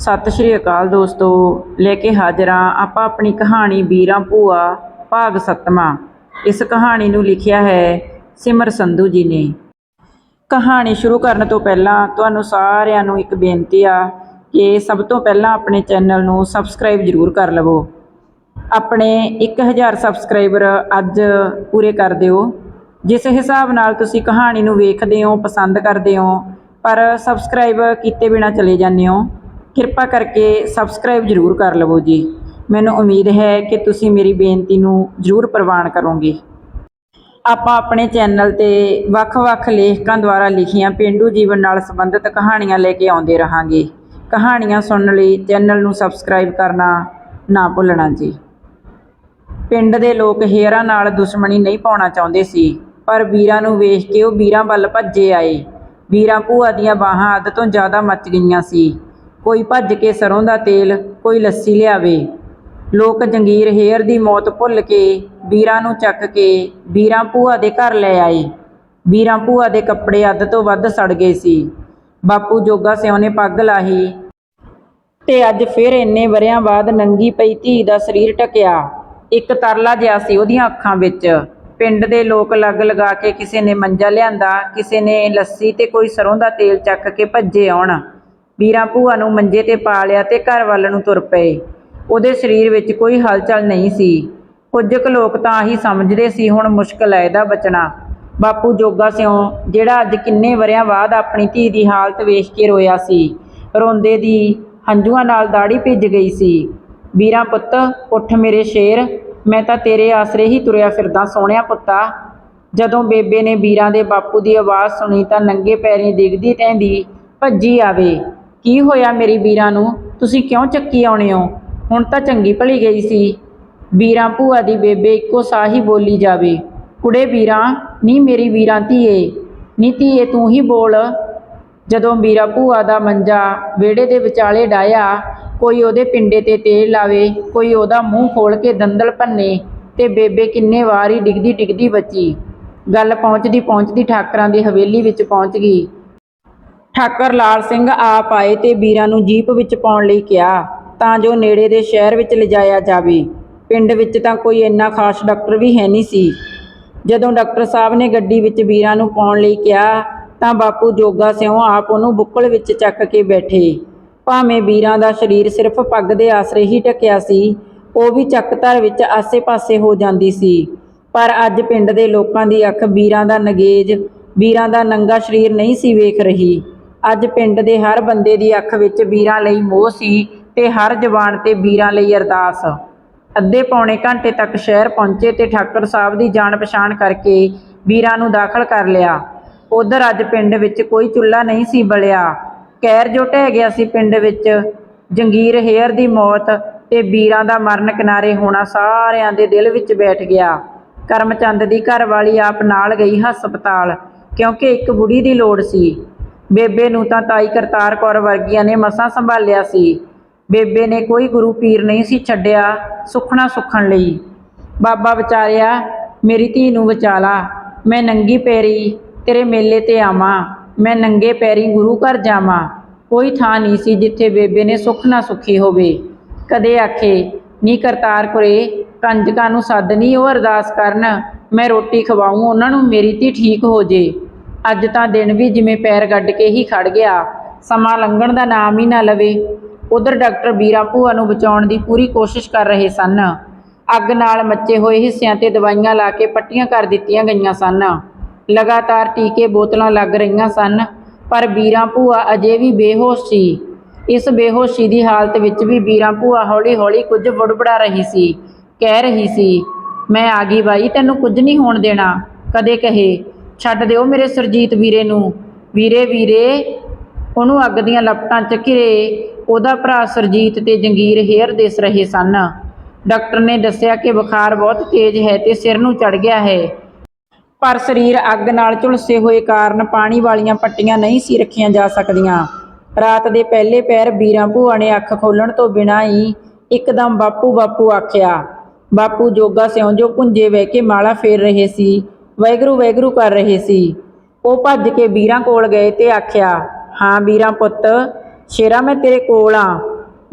ਸਤਿ ਸ਼੍ਰੀ ਅਕਾਲ ਦੋਸਤੋ, ਲੈ ਕੇ ਹਾਜ਼ਰ ਹਾਂ ਆਪਾਂ ਆਪਣੀ ਕਹਾਣੀ ਵੀਰਾਂ ਭੂਆ, ਭਾਗ ਸੱਤਵਾਂ। ਇਸ ਕਹਾਣੀ ਨੂੰ ਲਿਖਿਆ ਹੈ ਸਿਮਰ ਸੰਧੂ ਜੀ ਨੇ। ਕਹਾਣੀ ਸ਼ੁਰੂ ਕਰਨ ਤੋਂ ਪਹਿਲਾਂ ਤੁਹਾਨੂੰ ਸਾਰਿਆਂ ਨੂੰ ਇੱਕ ਬੇਨਤੀ ਆ ਕਿ ਸਭ ਤੋਂ ਪਹਿਲਾਂ ਆਪਣੇ ਚੈਨਲ ਨੂੰ ਸਬਸਕ੍ਰਾਈਬ ਜ਼ਰੂਰ ਕਰ ਲਵੋ। ਆਪਣੇ 1000 ਸਬਸਕ੍ਰਾਈਬਰ ਅੱਜ ਪੂਰੇ ਕਰ ਦਿਓ। ਜਿਸ ਹਿਸਾਬ ਨਾਲ ਤੁਸੀਂ ਕਹਾਣੀ ਨੂੰ ਵੇਖਦੇ ਹੋ, ਪਸੰਦ ਕਰਦੇ ਹੋ, ਪਰ ਸਬਸਕ੍ਰਾਈਬ ਕੀਤੇ ਬਿਨਾ ਚਲੇ ਜਾਂਦੇ ਹੋ ਕਿਰਪਾ ਕਰਕੇ ਸਬਸਕ੍ਰਾਈਬ ਜ਼ਰੂਰ ਕਰ ਲਵੋ ਜੀ। ਮੈਨੂੰ ਉਮੀਦ ਹੈ ਕਿ ਤੁਸੀਂ ਮੇਰੀ ਬੇਨਤੀ ਨੂੰ ਜ਼ਰੂਰ ਪ੍ਰਵਾਨ ਕਰੋਗੇ। ਆਪਾਂ ਆਪਣੇ ਚੈਨਲ ਤੇ ਵੱਖ-ਵੱਖ ਲੇਖਕਾਂ ਦੁਆਰਾ ਲਿਖੀਆਂ ਪਿੰਡੂ ਜੀਵਨ ਨਾਲ ਸੰਬੰਧਿਤ ਕਹਾਣੀਆਂ ਲੈ ਕੇ ਆਉਂਦੇ ਰਹਾਂਗੇ। ਕਹਾਣੀਆਂ ਸੁਣਨ ਲਈ ਚੈਨਲ ਨੂੰ ਸਬਸਕ੍ਰਾਈਬ ਕਰਨਾ ਨਾ ਭੁੱਲਣਾ ਜੀ। ਪਿੰਡ ਦੇ ਲੋਕ ਹੇਅਰਾਂ ਨਾਲ ਦੁਸ਼ਮਣੀ ਨਹੀਂ ਪਾਉਣਾ ਚਾਹੁੰਦੇ ਸੀ, ਪਰ ਵੀਰਾਂ ਨੂੰ ਵੇਖ ਕੇ ਉਹ ਵੀਰਾਂ ਵੱਲ ਭੱਜੇ ਆਏ। ਵੀਰਾਂ ਭੂਆ ਦੀਆਂ ਬਾਹਾਂ ਅੱਧ ਤੋਂ ਜ਼ਿਆਦਾ ਮੱਚ ਗਈਆਂ ਸੀ। ਕੋਈ ਭੱਜ ਕੇ ਸਰੋਂ ਦਾ ਤੇਲ, ਕੋਈ ਲੱਸੀ ਲਿਆਵੇ। ਲੋਕ ਜੰਗੀਰ ਹੇਅਰ ਦੀ ਮੌਤ ਭੁੱਲ ਕੇ ਵੀਰਾਂ ਨੂੰ ਚੱਕ ਕੇ ਵੀਰਾਂ ਭੂਆ ਦੇ ਘਰ ਲੈ ਆਏ। ਵੀਰਾਂ ਭੂਆ ਦੇ ਕੱਪੜੇ ਅੱਧ ਤੋਂ ਵੱਧ ਸੜ ਗਏ ਸੀ। ਬਾਪੂ ਜੋਗਾ ਸਿਉ ਨੇ ਪੱਗ ਲਾਹੀ ਤੇ ਅੱਜ ਫਿਰ ਇੰਨੇ ਵਰਿਆਂ ਬਾਅਦ ਨੰਗੀ ਪਈ ਧੀ ਦਾ ਸਰੀਰ ਟਕਿਆ ਇੱਕ ਤਰਲਾ ਜਿਹਾ ਸੀ ਉਹਦੀਆਂ ਅੱਖਾਂ ਵਿੱਚ। ਪਿੰਡ ਦੇ ਲੋਕ ਲੱਗ ਲਗਾ ਕੇ ਕਿਸੇ ਨੇ ਮੰਜਾ ਲਿਆਂਦਾ, ਕਿਸੇ ਨੇ ਲੱਸੀ ਤੇ ਕੋਈ ਸਰੋਂ ਦਾ ਤੇਲ ਚੱਕ ਕੇ ਭੱਜੇ ਆਉਣ। ਵੀਰਾਂ ਭੂਆ ਨੂੰ ਮੰਜੇ ਤੇ ਪਾ ਲਿਆ ਤੇ ਘਰ ਵੱਲ ਨੂੰ ਤੁਰ ਪਏ। ਉਹਦੇ ਸਰੀਰ ਵਿੱਚ ਕੋਈ ਹਲਚਲ ਨਹੀਂ ਸੀ। ਕੁਝ ਕੁ ਲੋਕ ਤਾਂ ਆਹੀ ਸਮਝਦੇ ਸੀ, ਹੁਣ ਮੁਸ਼ਕਲ ਹੈ ਇਹਦਾ ਬਚਣਾ। ਬਾਪੂ ਜੋਗਾ ਸਿਉ, ਜਿਹੜਾ ਅੱਜ ਕਿੰਨੇ ਵਰਿਆਂ ਬਾਅਦ ਆਪਣੀ ਧੀ ਦੀ ਹਾਲਤ ਵੇਖ ਕੇ ਰੋਇਆ ਸੀ, ਰੋਂਦੇ ਦੀ ਹੰਝੂਆਂ ਨਾਲ ਦਾੜੀ ਭਿੱਜ ਗਈ ਸੀ। ਵੀਰਾਂ ਪੁੱਤ, ਉੱਠ ਮੇਰੇ ਸ਼ੇਰ, ਮੈਂ ਤਾਂ ਤੇਰੇ ਆਸਰੇ ਹੀ ਤੁਰਿਆ ਫਿਰਦਾ ਸੋਹਣਿਆ ਪੁੱਤਾ। ਜਦੋਂ ਬੇਬੇ ਨੇ ਵੀਰਾਂ ਦੇ ਬਾਪੂ ਦੀ ਆਵਾਜ਼ ਸੁਣੀ ਤਾਂ ਨੰਗੇ ਪੈਰੀਂ ਡਿੱਗਦੀ ਤੈਂਦੀ ਭੱਜੀ ਆਵੇ। ਕੀ ਹੋਇਆ ਮੇਰੀ ਵੀਰਾਂ ਨੂੰ? ਤੁਸੀਂ ਕਿਉਂ ਚੱਕੀ ਆਉਣੇ ਹੋ? ਹੁਣ ਤਾਂ ਚੰਗੀ ਭਲੀ ਗਈ ਸੀ। ਵੀਰਾਂ ਭੂਆ ਦੀ ਬੇਬੇ ਇੱਕੋ ਸਾਹ ਬੋਲੀ ਜਾਵੇ। ਕੁੜੇ ਵੀਰਾਂ, ਨੀ ਮੇਰੀ ਵੀਰਾਂ ਧੀਏ, ਨੀ ਧੀਏ ਤੂੰ ਹੀ ਬੋਲ। ਜਦੋਂ ਵੀਰਾ ਭੂਆ ਦਾ ਮੰਜਾ ਵਿਹੜੇ ਦੇ ਵਿਚਾਲੇ ਡਾਇਆ ਕੋਈ ਉਹਦੇ ਪਿੰਡੇ ਤੇ ਤੇਲ ਲਾਵੇ, ਕੋਈ ਉਹਦਾ ਮੂੰਹ ਖੋਲ ਕੇ ਦੰਦਲ ਭੰਨੇ, ਤੇ ਬੇਬੇ ਕਿੰਨੇ ਵਾਰ ਹੀ ਡਿੱਗਦੀ ਡਿੱਗਦੀ ਬਚੀ। ਗੱਲ ਪਹੁੰਚਦੀ ਪਹੁੰਚਦੀ ਠਾਕਰਾਂ ਦੀ ਹਵੇਲੀ ਵਿੱਚ ਪਹੁੰਚ ਗਈ। ਠਾਕਰ ਲਾਲ ਸਿੰਘ ਆਪ ਆਏ ਤੇ ਵੀਰਾਂ ਨੂੰ ਜੀਪ ਵਿੱਚ ਪਾਉਣ ਲਈ ਕਿਹਾ, ਤਾਂ ਜੋ ਨੇੜੇ ਦੇ ਸ਼ਹਿਰ ਵਿੱਚ ਲਿਜਾਇਆ ਜਾਵੇ। ਪਿੰਡ ਵਿੱਚ ਤਾਂ ਕੋਈ ਇੰਨਾ ਖਾਸ ਡਾਕਟਰ ਵੀ ਹੈ ਨਹੀਂ ਸੀ। ਜਦੋਂ ਡਾਕਟਰ ਸਾਹਿਬ ਨੇ ਗੱਡੀ ਵਿੱਚ ਵੀਰਾਂ ਨੂੰ ਪਾਉਣ ਲਈ ਕਿਹਾ, ਤਾਂ ਬਾਪੂ ਜੋਗਾ ਸਿਉਂ ਆਪ ਉਹਨੂੰ ਬੁੱਕਲ ਵਿੱਚ ਚੱਕ ਕੇ ਬੈਠੇ। ਭਾਵੇਂ ਵੀਰਾਂ ਦਾ ਸਰੀਰ ਸਿਰਫ ਪੱਗ ਦੇ ਆਸਰੇ ਹੀ ਟਕਿਆ ਸੀ, ਉਹ ਵੀ ਚੱਕਧਰ ਵਿੱਚ ਆਸੇ-ਪਾਸੇ ਹੋ ਜਾਂਦੀ ਸੀ। ਪਰ ਅੱਜ ਪਿੰਡ ਦੇ ਲੋਕਾਂ ਦੀ ਅੱਖ ਵੀਰਾਂ ਦਾ ਨਗੇਜ, ਵੀਰਾਂ ਦਾ ਨੰਗਾ ਸਰੀਰ ਨਹੀਂ ਸੀ ਵੇਖ ਰਹੀ। ਅੱਜ ਪਿੰਡ ਦੇ ਹਰ ਬੰਦੇ ਦੀ ਅੱਖ ਵਿੱਚ ਵੀਰਾਂ ਲਈ ਮੋਹ ਸੀ ਤੇ ਹਰ ਜ਼ਬਾਨ ਤੇ ਵੀਰਾਂ ਲਈ ਅਰਦਾਸ। ਅੱਧੇ ਪੌਣੇ ਘੰਟੇ ਤੱਕ ਸ਼ਹਿਰ ਪਹੁੰਚੇ ਤੇ ਠਾਕਰ ਸਾਹਿਬ ਦੀ ਜਾਣ ਪਛਾਣ ਕਰਕੇ ਵੀਰਾਂ ਨੂੰ ਦਾਖਲ ਕਰ ਲਿਆ। ਉਧਰ ਅੱਜ ਪਿੰਡ ਵਿੱਚ ਕੋਈ ਚੁੱਲ੍ਹਾ ਨਹੀਂ ਸੀ ਬਲਿਆ। ਕੈਰ ਜੋ ਢਹਿ ਗਿਆ ਸੀ ਪਿੰਡ ਵਿੱਚ, ਜੰਗੀਰ ਹੇਅਰ ਦੀ ਮੌਤ ਤੇ ਵੀਰਾਂ ਦਾ ਮਰਨ ਕਿਨਾਰੇ ਹੋਣਾ ਸਾਰਿਆਂ ਦੇ ਦਿਲ ਵਿੱਚ ਬੈਠ ਗਿਆ। ਕਰਮਚੰਦ ਦੀ ਘਰਵਾਲੀ ਆਪ ਨਾਲ ਗਈ ਹਸਪਤਾਲ, ਕਿਉਂਕਿ ਇੱਕ ਬੁੜੀ ਦੀ ਲੋੜ ਸੀ। ਬੇਬੇ ਨੂੰ ਤਾਂ ਤਾਈ ਕਰਤਾਰ ਕੌਰ ਵਰਗੀਆਂ ਨੇ ਮਸਾਂ ਸੰਭਾਲਿਆ ਸੀ। ਬੇਬੇ ਨੇ ਕੋਈ ਗੁਰੂ ਪੀਰ ਨਹੀਂ ਸੀ ਛੱਡਿਆ ਸੁਖਣਾ ਸੁਖਣ ਲਈ। ਬਾਬਾ ਵਿਚਾਰਿਆ, ਮੇਰੀ ਧੀ ਨੂੰ ਵਿਚਾਲਾ ਮੈਂ ਨੰਗੀ ਪੈਰੀ ਤੇਰੇ ਮੇਲੇ ਤੇ ਆਵਾਂ, ਮੈਂ ਨੰਗੇ ਪੈਰੀ ਗੁਰੂ ਘਰ ਜਾਵਾਂ। ਕੋਈ ਥਾਂ ਨਹੀਂ ਸੀ ਜਿੱਥੇ ਬੇਬੇ ਨੇ ਸੁੱਖ ਨਾ ਸੁਖੀ ਹੋਵੇ। ਕਦੇ ਆਖੇ, ਨੀ ਕਰਤਾਰ ਕੁਰੇ, ਕੰਜਕਾਂ ਨੂੰ ਸੱਦ ਨਹੀਂ ਉਹ ਅਰਦਾਸ ਕਰਨ, ਮੈਂ ਰੋਟੀ ਖਵਾਉਂ ਉਹਨਾਂ ਨੂੰ ਮੇਰੀ ਧੀ ਠੀਕ ਹੋ ਜੇ। ਅੱਜ ਤਾਂ ਦਿਨ ਵੀ ਜਿਵੇਂ ਪੈਰ ਗੱਡ ਕੇ ਹੀ ਖੜ ਗਿਆ। ਸਮਾਂ ਲੰਘਣ ਦਾ ਨਾਮ ਹੀ ਨਾ ਲਵੇ। ਉਧਰ ਡਾਕਟਰ ਵੀਰਾ ਭੂਆ ਨੂੰ ਬਚਾਉਣ ਦੀ ਪੂਰੀ ਕੋਸ਼ਿਸ਼ ਕਰ ਰਹੇ ਸਨ। ਅੱਗ ਨਾਲ ਮੱਚੇ ਹੋਏ ਹਿੱਸਿਆਂ ਤੇ ਦਵਾਈਆਂ ਲਾ ਕੇ ਪੱਟੀਆਂ ਕਰ ਦਿੱਤੀਆਂ ਗਈਆਂ ਸਨ। ਲਗਾਤਾਰ ਟੀਕੇ ਬੋਤਲਾਂ ਲੱਗ ਰਹੀਆਂ ਸਨ, ਪਰ ਵੀਰਾਂ ਭੂਆ ਅਜੇ ਵੀ ਬੇਹੋਸ਼ ਸੀ। ਇਸ ਬੇਹੋਸ਼ੀ ਦੀ ਹਾਲਤ ਵਿੱਚ ਵੀ ਵੀਰਾਂ ਭੂਆ ਹੌਲੀ-ਹੌਲੀ ਕੁਝ ਬੜਬੜਾ ਰਹੀ ਸੀ, ਕਹਿ ਰਹੀ ਸੀ, ਮੈਂ ਆ ਗਈ ਬਾਈ, ਤੈਨੂੰ ਕੁਝ ਨਹੀਂ ਹੋਣ ਦੇਣਾ। ਕਦੇ ਕਹੇ ਛੱਡ ਦਿਓ ਮੇਰੇ ਸਰਜੀਤ ਵੀਰੇ ਨੂੰ। ਵੀਰੇ ਵੀਰੇ, ਉਹਨੂੰ ਅੱਗ ਦੀਆਂ ਲਪਟਾਂ 'ਚ ਘਿਰੇ। ਉਹਦਾ ਭਰਾ ਸਰਜੀਤ ਤੇ ਜੰਗੀਰ ਹੇਅਰ ਦਿਸ ਰਹੇ ਸਨ। ਡਾਕਟਰ ਨੇ ਦੱਸਿਆ ਕਿ ਬੁਖਾਰ ਬਹੁਤ ਤੇਜ਼ ਹੈ ਤੇ ਸਿਰ ਨੂੰ ਚੜ ਗਿਆ ਹੈ। ਪਰ ਸਰੀਰ ਅੱਗ ਨਾਲ ਝੁਲਸੇ ਹੋਏ ਕਾਰਨ ਪਾਣੀ ਵਾਲੀਆਂ ਪੱਟੀਆਂ ਨਹੀਂ ਸੀ ਰੱਖੀਆਂ ਜਾ ਸਕਦੀਆਂ। ਰਾਤ ਦੇ ਪਹਿਲੇ ਪੈਰ ਵੀਰਾਂ ਭੂਆ ਨੇ ਅੱਖ ਖੋਲਣ ਤੋਂ ਬਿਨਾਂ ਹੀ ਇੱਕਦਮ ਬਾਪੂ ਬਾਪੂ ਆਖਿਆ, ਬਾਪੂ ਜੋਗਾ ਸਿਉਂ ਜੋ ਪੁੰਜੇ ਬਹਿ ਕੇ ਮਾਲਾ ਫੇਰ ਰਹੇ ਸੀ। ਵੈਗਰੂ ਵੈਗਰੂ ਕਰ ਰਹੇ ਸੀ। ਉਹ ਭੱਜ ਕੇ ਵੀਰਾਂ ਕੋਲ ਗਏ ਤੇ ਆਖਿਆ, ਹਾਂ ਵੀਰਾਂ ਪੁੱਤ, ਸ਼ੇਰਾ ਮੈਂ ਤੇਰੇ ਕੋਲ ਆ।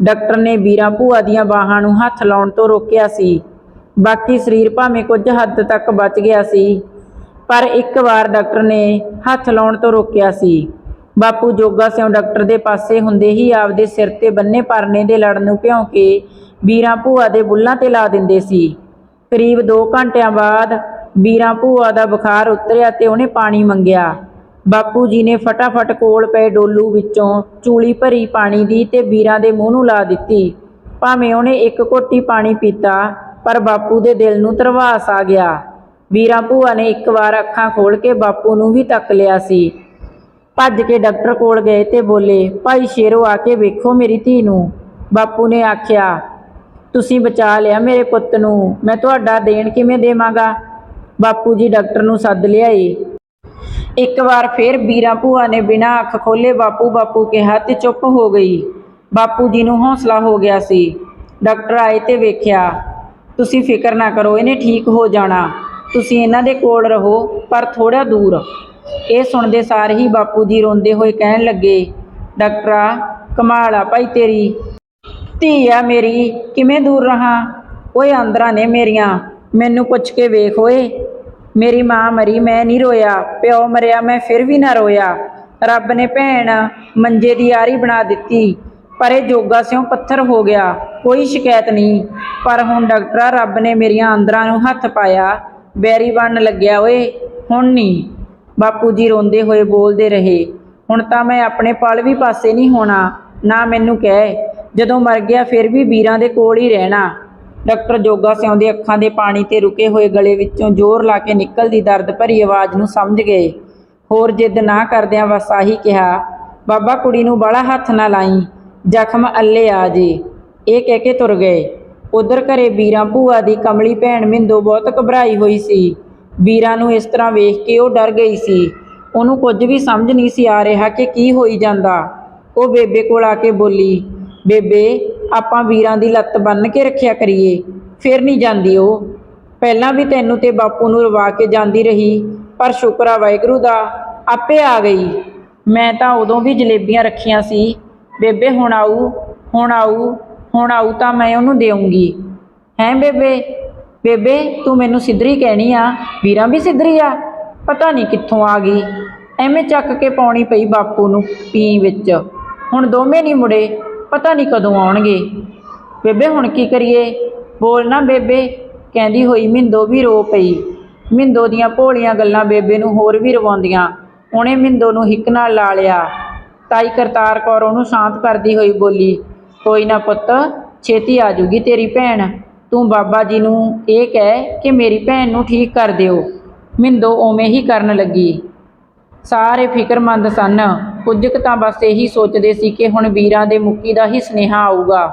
ਡਾਕਟਰ ਨੇ ਵੀਰਾਂ ਭੂਆ ਦੀਆਂ ਬਾਹਾਂ ਨੂੰ ਹੱਥ ਲਾਉਣ ਤੋਂ ਰੋਕਿਆ ਸੀ। ਬਾਕੀ ਸਰੀਰ ਭਾਵੇਂ ਕੁਝ ਹੱਦ ਤੱਕ ਬਚ ਗਿਆ ਸੀ, ਪਰ ਇੱਕ ਵਾਰ ਡਾਕਟਰ ਨੇ ਹੱਥ ਲਾਉਣ ਤੋਂ ਰੋਕਿਆ ਸੀ। ਬਾਪੂ ਜੋਗਾ ਸਿਉ ਡਾਕਟਰ ਦੇ ਪਾਸੇ ਹੁੰਦੇ ਹੀ ਆਪਦੇ ਸਿਰ ਤੇ ਬੰਨੇ ਪਰਨੇ ਦੇ ਲੜਨ ਨੂੰ ਭਿਉਂ ਕੇ ਵੀਰਾਂ ਭੂਆ ਦੇ ਬੁੱਲਾਂ ਤੇ ਲਾ ਦਿੰਦੇ ਸੀ। ਕਰੀਬ 2 ਘੰਟਿਆਂ ਬਾਅਦ ਵੀਰਾਂ ਭੂਆ ਦਾ ਬੁਖਾਰ ਉਤਰਿਆ ਤੇ ਉਹਨੇ ਪਾਣੀ ਮੰਗਿਆ। ਬਾਪੂ ਜੀ ਨੇ ਫਟਾਫਟ ਕੋਲ ਪਏ ਡੋਲੂ ਵਿੱਚੋਂ ਚੂਲੀ ਭਰੀ ਪਾਣੀ ਦੀ ਤੇ ਵੀਰਾਂ ਦੇ ਮੂੰਹ ਨੂੰ ਲਾ ਦਿੱਤੀ। ਭਾਵੇਂ ਉਹਨੇ ਇੱਕ ਘੋਟੀ ਪਾਣੀ ਪੀਤਾ, ਪਰ ਬਾਪੂ ਦੇ ਦਿਲ ਨੂੰ ਧਰਵਾਸ ਆ ਗਿਆ। ਵੀਰਾਂ ਭੂਆ ਨੇ ਇੱਕ ਵਾਰ ਅੱਖਾਂ ਖੋਲ ਕੇ ਬਾਪੂ ਨੂੰ ਵੀ ਤੱਕ ਲਿਆ ਸੀ। ਭੱਜ ਕੇ ਡਾਕਟਰ ਕੋਲ ਗਏ ਤੇ ਬੋਲੇ, ਭਾਈ ਸ਼ੇਰੋ, ਆ ਕੇ ਵੇਖੋ ਮੇਰੀ ਧੀ ਨੂੰ। ਬਾਪੂ ਨੇ ਆਖਿਆ, ਤੁਸੀਂ ਬਚਾ ਲਿਆ ਮੇਰੇ ਪੁੱਤ ਨੂੰ। ਮੈਂ ਤੁਹਾਡਾ ਦੇਣ ਕਿਵੇਂ ਦੇਵਾਂਗਾ? ਬਾਪੂ ਜੀ ਡਾਕਟਰ ਨੂੰ ਸੱਦ ਲਿਆਏ। ਇੱਕ ਵਾਰ ਫੇਰ ਵੀਰਾਂ ਭੂਆ ਨੇ ਬਿਨਾਂ ਅੱਖ ਖੋਲੇ ਬਾਪੂ ਬਾਪੂ ਕਿਹਾ ਤੇ ਚੁੱਪ ਹੋ ਗਈ। ਬਾਪੂ ਜੀ ਨੂੰ ਹੌਸਲਾ ਹੋ ਗਿਆ ਸੀ। ਡਾਕਟਰ ਆਏ ਤੇ ਵੇਖਿਆ, ਤੁਸੀਂ ਫਿਕਰ ਨਾ ਕਰੋ, ਇਹਨੇ ਠੀਕ ਹੋ ਜਾਣਾ। ਤੁਸੀਂ ਇਹਨਾਂ ਦੇ ਕੋਲ ਰਹੋ, ਪਰ ਥੋੜਾ ਦੂਰ। ਇਹ ਸੁਣਦੇ ਸਾਰ ਹੀ ਬਾਪੂ ਜੀ ਰੋਂਦੇ ਹੋਏ ਕਹਿਣ ਲੱਗੇ, ਡਾਕਟਰਾ ਕਮਾਲ ਆ ਭਾਈ ਤੇਰੀ। ਧੀ ਆ ਮੇਰੀ, ਕਿਵੇਂ ਦੂਰ ਰਹਾ? ਓਏ ਆਂਦਰਾਂ ਨੇ ਮੇਰੀਆਂ। ਮੈਨੂੰ ਪੁੱਛ ਕੇ ਵੇਖ ਓਏ। ਮੇਰੀ ਮਾਂ ਮਰੀ, ਮੈਂ ਨਹੀਂ ਰੋਇਆ। ਪਿਓ ਮਰਿਆ, ਮੈਂ ਫਿਰ ਵੀ ਨਾ ਰੋਇਆ। ਰੱਬ ਨੇ ਭੈਣ ਮੰਜੇ ਦੀ ਆਰੀ ਬਣਾ ਦਿੱਤੀ, ਪਰ ਇਹ ਜੋਗਾ ਸਿਉ ਪੱਥਰ ਹੋ ਗਿਆ। ਕੋਈ ਸ਼ਿਕਾਇਤ ਨਹੀਂ। ਪਰ ਹੁਣ ਡਾਕਟਰਾ ਰੱਬ ਨੇ ਮੇਰੀਆਂ ਅੰਦਰਾਂ ਨੂੰ ਹੱਥ ਪਾਇਆ। ਬੈਰੀ ਬਣਨ ਲੱਗਿਆ ਓਏ। ਹੁਣ ਨਹੀਂ। ਬਾਪੂ ਜੀ ਰੋਂਦੇ ਹੋਏ ਬੋਲਦੇ ਰਹੇ। ਹੁਣ ਤਾਂ ਮੈਂ ਆਪਣੇ ਪਲ ਵੀ ਪਾਸੇ ਨਹੀਂ ਹੋਣਾ। ਨਾ ਮੈਨੂੰ ਕਹਿ। ਜਦੋਂ ਮਰ ਗਿਆ, ਫਿਰ ਵੀ ਵੀਰਾਂ ਦੇ ਕੋਲ ਹੀ ਰਹਿਣਾ। ਡਾਕਟਰ ਜੋਗਾ ਸਿਉਂ ਦੇ ਅੱਖਾਂ ਦੇ ਪਾਣੀ ਤੇ ਰੁਕੇ ਹੋਏ ਗਲੇ ਵਿੱਚੋਂ ਜ਼ੋਰ ਲਾ ਕੇ ਨਿਕਲਦੀ ਦਰਦ ਭਰੀ ਆਵਾਜ਼ ਨੂੰ ਸਮਝ ਗਏ। ਹੋਰ ਜਿੱਦ ਨਾ ਕਰਦਿਆਂ ਬਸ ਆਹੀ ਕਿਹਾ, ਬਾਬਾ, ਕੁੜੀ ਨੂੰ ਬਾਲਾ ਹੱਥ ਨਾ ਲਾਈ, ਜ਼ਖਮ ਅੱਲੇ ਆ ਜੇ। ਇਹ ਕਹਿ ਕੇ ਤੁਰ ਗਏ। ਉਧਰ ਘਰੇ ਵੀਰਾਂ ਭੂਆ ਦੀ ਕਮਲੀ ਭੈਣ ਮਿੰਦੋ ਬਹੁਤ ਘਬਰਾਈ ਹੋਈ ਸੀ। ਵੀਰਾਂ ਨੂੰ ਇਸ ਤਰ੍ਹਾਂ ਵੇਖ ਕੇ ਉਹ ਡਰ ਗਈ ਸੀ। ਉਹਨੂੰ ਕੁਝ ਵੀ ਸਮਝ ਨਹੀਂ ਸੀ ਆ ਰਿਹਾ ਕਿ ਕੀ ਹੋਈ ਜਾਂਦਾ। ਉਹ ਬੇਬੇ ਕੋਲ ਆ ਕੇ ਬੋਲੀ, ਬੇਬੇ ਆਪਾਂ ਵੀਰਾਂ ਦੀ ਲੱਤ ਬੰਨ ਕੇ ਰੱਖਿਆ ਕਰੀਏ, ਫਿਰ ਨਹੀਂ ਜਾਂਦੀ ਉਹ। ਪਹਿਲਾਂ ਵੀ ਤੈਨੂੰ ਤੇ ਬਾਪੂ ਨੂੰ ਰਵਾ ਕੇ ਜਾਂਦੀ ਰਹੀ, ਪਰ ਸ਼ੁਕਰ ਆ ਵਾਹਿਗੁਰੂ ਦਾ, ਆਪੇ ਆ ਗਈ। ਮੈਂ ਤਾਂ ਉਦੋਂ ਵੀ ਜਲੇਬੀਆਂ ਰੱਖੀਆਂ ਸੀ, ਬੇਬੇ ਹੁਣ ਆਊ ਹੁਣ ਆਊ ਹੁਣ ਆਊ ਤਾਂ ਮੈਂ ਉਹਨੂੰ ਦੇਵਾਂਗੀ ਹੈਂ ਬੇਬੇ? ਬੇਬੇ, ਤੂੰ ਮੈਨੂੰ ਸਿੱਧਰੀ ਕਹਿਣੀ ਆ, ਵੀਰਾਂ ਵੀ ਸਿੱਧਰੀ ਆ? ਪਤਾ ਨਹੀਂ ਕਿੱਥੋਂ ਆ ਗਈ। ਐਵੇਂ ਚੱਕ ਕੇ ਪਾਉਣੀ ਪਈ ਬਾਪੂ ਨੂੰ ਪੀ ਵਿੱਚ। ਹੁਣ ਦੋਵੇਂ ਨਹੀਂ ਮੁੜੇ। ਪਤਾ ਨਹੀਂ ਕਦੋਂ ਆਉਣਗੇ। ਬੇਬੇ, ਹੁਣ ਕੀ ਕਰੀਏ? ਬੋਲ ਨਾ ਬੇਬੇ, ਕਹਿੰਦੀ ਹੋਈ ਮਿੰਦੋ ਵੀ ਰੋ ਪਈ। ਮਿੰਦੋ ਦੀਆਂ ਭੋਲੀਆਂ ਗੱਲਾਂ ਬੇਬੇ ਨੂੰ ਹੋਰ ਵੀ ਰਵਾਉਂਦੀਆਂ। ਉਹਨੇ ਮਿੰਦੋ ਨੂੰ ਹਿੱਕ ਨਾਲ ਲਾ ਲਿਆ। ਤਾਈ ਕਰਤਾਰ ਕੌਰ ਉਹਨੂੰ ਸ਼ਾਂਤ ਕਰਦੀ ਹੋਈ ਬੋਲੀ, ਕੋਈ ਨਾ ਪੁੱਤ, ਛੇਤੀ ਆ ਜੂਗੀ ਤੇਰੀ ਭੈਣ। ਤੂੰ ਬਾਬਾ ਜੀ ਨੂੰ ਇਹ ਕਹਿ ਕਿ ਮੇਰੀ ਭੈਣ ਨੂੰ ਠੀਕ ਕਰ ਦਿਓ। ਮਿੰਦੋ ਉਵੇਂ ਹੀ ਕਰਨ ਲੱਗੀ। ਸਾਰੇ ਫਿਕਰਮੰਦ ਸਨ। ਕੁਝ ਕੁ ਤਾਂ ਬਸ ਇਹੀ ਸੋਚਦੇ ਸੀ ਕਿ ਹੁਣ ਵੀਰਾਂ ਦੇ ਮੁੱਕੀ ਦਾ ਹੀ ਸੁਨੇਹਾ ਆਊਗਾ।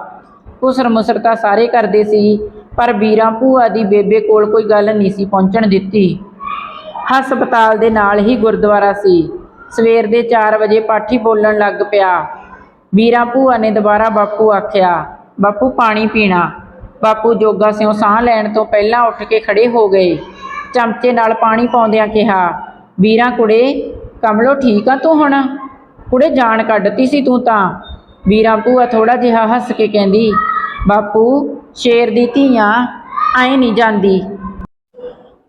ਕੁਸਰ ਮੁਸਰ ਤਾਂ ਸਾਰੇ ਕਰਦੇ ਸੀ, ਪਰ ਵੀਰਾਂ ਭੂਆ ਦੀ ਬੇਬੇ ਕੋਲ ਕੋਈ ਗੱਲ ਨਹੀਂ ਸੀ ਪਹੁੰਚਣ ਦਿੱਤੀ। ਹਸਪਤਾਲ ਦੇ ਨਾਲ ਹੀ ਗੁਰਦੁਆਰਾ ਸੀ। ਸਵੇਰ ਦੇ 4 ਵਜੇ ਪਾਠੀ ਬੋਲਣ ਲੱਗ ਪਿਆ। ਵੀਰਾਂ ਭੂਆ ਨੇ ਦੁਬਾਰਾ ਬਾਪੂ ਆਖਿਆ, ਬਾਪੂ, ਪਾਣੀ ਪੀਣਾ। ਬਾਪੂ ਜੋਗਾ ਸਿਉ ਸਾਹ ਲੈਣ ਤੋਂ ਪਹਿਲਾਂ ਉੱਠ ਕੇ ਖੜੇ ਹੋ ਗਏ। ਚਮਚੇ ਨਾਲ ਪਾਣੀ ਪਾਉਂਦਿਆਂ ਕਿਹਾ, ਵੀਰਾਂ ਕੁੜੇ ਕਮਲੋ, ਠੀਕ ਆ ਤੂੰ ਹੁਣ? ਕੁੜੇ ਜਾਣ ਕੱਢਤੀ ਸੀ ਤੂੰ ਤਾਂ। ਵੀਰਾਂ ਭੂਆ ਥੋੜਾ ਜਿਹਾ ਹੱਸ ਕੇ ਕਹਿੰਦੀ, ਬਾਪੂ, ਸ਼ੇਰ ਦੀ ਧੀਆਂ ਐ ਨਹੀਂ ਜਾਂਦੀ।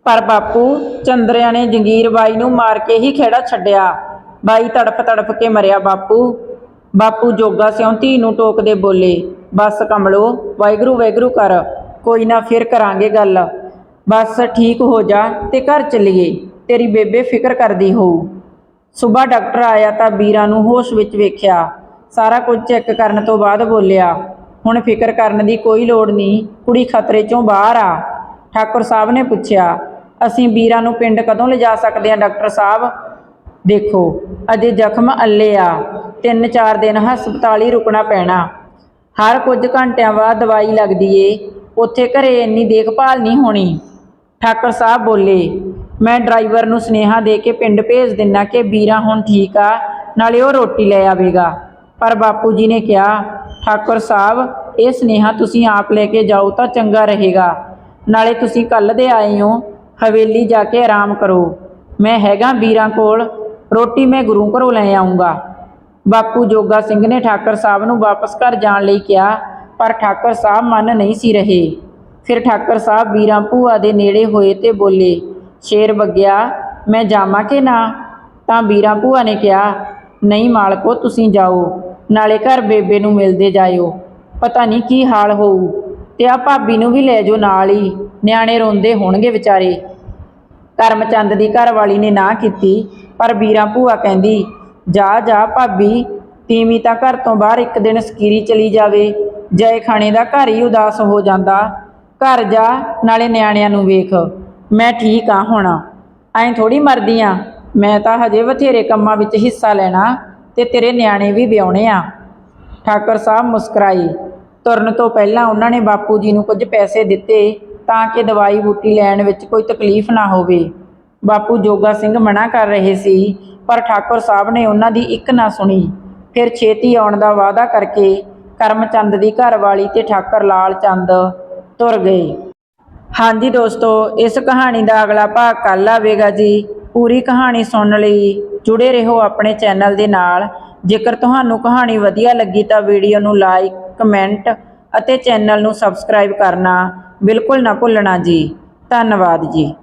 ਪਰ ਬਾਪੂ, ਚੰਦਰਿਆ ਨੇ ਜੰਗੀਰ ਬਾਈ ਨੂੰ ਮਾਰ ਕੇ ਹੀ ਖੇੜਾ ਛੱਡਿਆ। ਬਾਈ ਤੜਫ ਤੜਫ ਕੇ ਮਰਿਆ ਬਾਪੂ। ਬਾਪੂ ਜੋਗਾ ਸਿਉਂ ਧੀ ਨੂੰ ਟੋਕਦੇ ਬੋਲੇ, ਬਸ ਕਮਲੋ, ਵਾਹਿਗੁਰੂ ਵਾਹਿਗੁਰੂ ਕਰ, ਕੋਈ ਨਾ ਫਿਰ ਕਰਾਂਗੇ ਗੱਲ। ਬਸ ਠੀਕ ਹੋ ਜਾ ਤੇ ਘਰ ਚਲੀਏ। ਤੇਰੀ ਬੇਬੇ ਫਿਕਰ ਕਰਦੀ ਹੋਊ। ਸੁਬਾ ਡਾਕਟਰ ਆਇਆ ਤਾਂ ਵੀਰਾਂ ਨੂੰ ਹੋਸ਼ ਵਿੱਚ ਵੇਖਿਆ। ਸਾਰਾ ਕੁਝ ਚੈੱਕ ਕਰਨ ਤੋਂ ਬਾਅਦ ਬੋਲਿਆ, ਹੁਣ ਫਿਕਰ ਕਰਨ ਦੀ ਕੋਈ ਲੋੜ ਨਹੀਂ, ਕੁੜੀ ਖਤਰੇ ਚੋਂ ਬਾਹਰ ਆ। ਠਾਕੁਰ ਸਾਹਿਬ ਨੇ ਪੁੱਛਿਆ, ਅਸੀਂ ਵੀਰਾਂ ਨੂੰ ਪਿੰਡ ਕਦੋਂ ਲਿਜਾ ਸਕਦੇ ਹਾਂ ਡਾਕਟਰ ਸਾਹਿਬ? ਦੇਖੋ, ਅਜੇ ਜ਼ਖਮ ਅੱਲੇ ਆ, ਤਿੰਨ ਚਾਰ ਦਿਨ ਹਸਪਤਾਲ ਹੀ ਰੁਕਣਾ ਪੈਣਾ। ਹਰ ਕੁਝ ਘੰਟਿਆਂ ਬਾਅਦ ਦਵਾਈ ਲੱਗਦੀ ਏ, ਉੱਥੇ ਘਰੇ ਇੰਨੀ ਦੇਖਭਾਲ ਨਹੀਂ ਹੋਣੀ। ਠਾਕਰ ਸਾਹਿਬ ਬੋਲੇ, ਮੈਂ ਡਰਾਈਵਰ ਨੂੰ ਸੁਨੇਹਾ ਦੇ ਕੇ ਪਿੰਡ ਭੇਜ ਦਿੰਨਾ ਕਿ ਵੀਰਾ ਹੁਣ ਠੀਕ ਆ, ਨਾਲੇ ਉਹ ਰੋਟੀ ਲੈ ਆਵੇਗਾ। ਪਰ ਬਾਪੂ ਜੀ ਨੇ ਕਿਹਾ, ਠਾਕੁਰ ਸਾਹਿਬ, ਇਹ ਸੁਨੇਹਾ ਤੁਸੀਂ ਆਪ ਲੈ ਕੇ ਜਾਓ ਤਾਂ ਚੰਗਾ ਰਹੇਗਾ। ਨਾਲੇ ਤੁਸੀਂ ਕੱਲ ਦੇ ਆਏ ਹੋ, ਹਵੇਲੀ ਜਾ ਕੇ ਆਰਾਮ ਕਰੋ। ਮੈਂ ਹੈਗਾ ਵੀਰਾਂ ਕੋਲ, ਰੋਟੀ ਮੈਂ ਗੁਰੂ ਘਰੋਂ ਲੈ ਆਉਂਗਾ ਬਾਪੂ ਜੋਗਾ ਸਿੰਘ ਨੇ ਠਾਕਰ ਸਾਹਿਬ ਨੂੰ ਵਾਪਸ ਘਰ ਜਾਣ ਲਈ ਕਿਹਾ, ਪਰ ਠਾਕਰ ਸਾਹਿਬ ਮੰਨ ਨਹੀਂ ਸੀ ਰਹੇ। ਫਿਰ ਠਾਕਰ ਸਾਹਿਬ ਵੀਰਾਂ ਭੂਆ ਦੇ ਨੇੜੇ ਹੋਏ ਤੇ ਬੋਲੇ, ਸ਼ੇਰ ਬੱਗਿਆ, ਮੈਂ ਜਾਵਾਂ ਕਿ ਨਾ? ਤਾਂ ਵੀਰਾਂ ਭੂਆ ਨੇ ਕਿਹਾ, ਨਹੀਂ ਮਾਲਕੋ, ਤੁਸੀਂ ਜਾਓ, ਨਾਲੇ ਘਰ ਬੇਬੇ ਨੂੰ ਮਿਲਦੇ ਜਾਇਓ। ਪਤਾ ਨਹੀਂ ਕੀ ਹਾਲ ਹੋਊ, ਤੇ ਆ ਭਾਬੀ ਨੂੰ ਵੀ ਲੈ ਜਾਓ ਨਾਲ ਹੀ, ਨਿਆਣੇ ਰੋਂਦੇ ਹੋਣਗੇ ਵਿਚਾਰੇ। ਕਰਮਚੰਦ ਦੀ ਘਰਵਾਲੀ ਨੇ ਨਾ ਕੀਤੀ, ਪਰ ਵੀਰਾਂ ਭੂਆ ਕਹਿੰਦੀ, ਜਾ ਜਾ ਭਾਬੀ, ਤੀਵੀਂ ਤਾਂ ਘਰ ਤੋਂ ਬਾਹਰ ਇੱਕ ਦਿਨ ਸਕੀਰੀ ਚਲੀ ਜਾਵੇ, ਜੈ ਖਾਣੇ ਦਾ ਘਰ ਹੀ ਉਦਾਸ ਹੋ ਜਾਂਦਾ ਘਰ ਜਾ, ਨਾਲੇ ਨਿਆਣਿਆਂ ਨੂੰ ਵੇਖ। ਮੈਂ ਠੀਕ ਆ ਹੁਣ। ਐਂ ਥੋੜੀ ਮਰਦੀ ਆ। ਮੈਂ ਤਾਂ ਹਜੇ ਬਥੇਰੇ ਕੰਮਾਂ ਵਿੱਚ ਹਿੱਸਾ ਲੈਣਾ ਤੇ ਤੇਰੇ ਨਿਆਣੇ ਵੀ ਵਿਆਹੁਣੇ ਆ। ਠਾਕਰ ਸਾਹਿਬ ਮੁਸਕਰਾਏ ਤੁਰਨ ਤੋਂ ਪਹਿਲਾਂ ਉਹਨਾਂ ਨੇ ਬਾਪੂ ਜੀ ਨੂੰ ਕੁਝ ਪੈਸੇ ਦਿੱਤੇ ਤਾਂ ਕਿ ਦਵਾਈ ਬੂਟੀ ਲੈਣ ਵਿੱਚ ਕੋਈ ਤਕਲੀਫ ਨਾ ਹੋਵੇ। ਬਾਪੂ ਜੋਗਾ ਸਿੰਘ ਮਨਾ ਕਰ ਰਹੇ ਸੀ, ਪਰ ਠਾਕੁਰ ਸਾਹਿਬ ਨੇ ਉਹਨਾਂ ਦੀ ਇੱਕ ਨਾ ਸੁਣੀ। ਫਿਰ ਛੇਤੀ ਆਉਣ ਦਾ ਵਾਅਦਾ ਕਰਕੇ ਕਰਮਚੰਦ ਦੀ ਘਰਵਾਲੀ ਤੇ ਠਾਕਰ ਲਾਲ ਚੰਦ ਤੁਰ ਗਏ ਹਾਂਜੀ ਦੋਸਤੋ, ਇਸ ਕਹਾਣੀ ਦਾ ਅਗਲਾ ਭਾਗ ਕੱਲ੍ਹ ਆਵੇਗਾ ਜੀ। ਪੂਰੀ ਕਹਾਣੀ ਸੁਣਨ ਲਈ, ਜੁੜੇ ਰਹੋ ਆਪਣੇ ਚੈਨਲ ਦੇ ਨਾਲ। ਜੇਕਰ ਤੁਹਾਨੂੰ ਕਹਾਣੀ ਵਧੀਆ ਲੱਗੀ ਤਾਂ ਵੀਡੀਓ ਨੂੰ ਲਾਈਕ, ਕਮੈਂਟ ਅਤੇ ਚੈਨਲ ਨੂੰ ਸਬਸਕ੍ਰਾਈਬ ਕਰਨਾ ਬਿਲਕੁਲ ਨਾ ਭੁੱਲਣਾ ਜੀ। ਧੰਨਵਾਦ ਜੀ।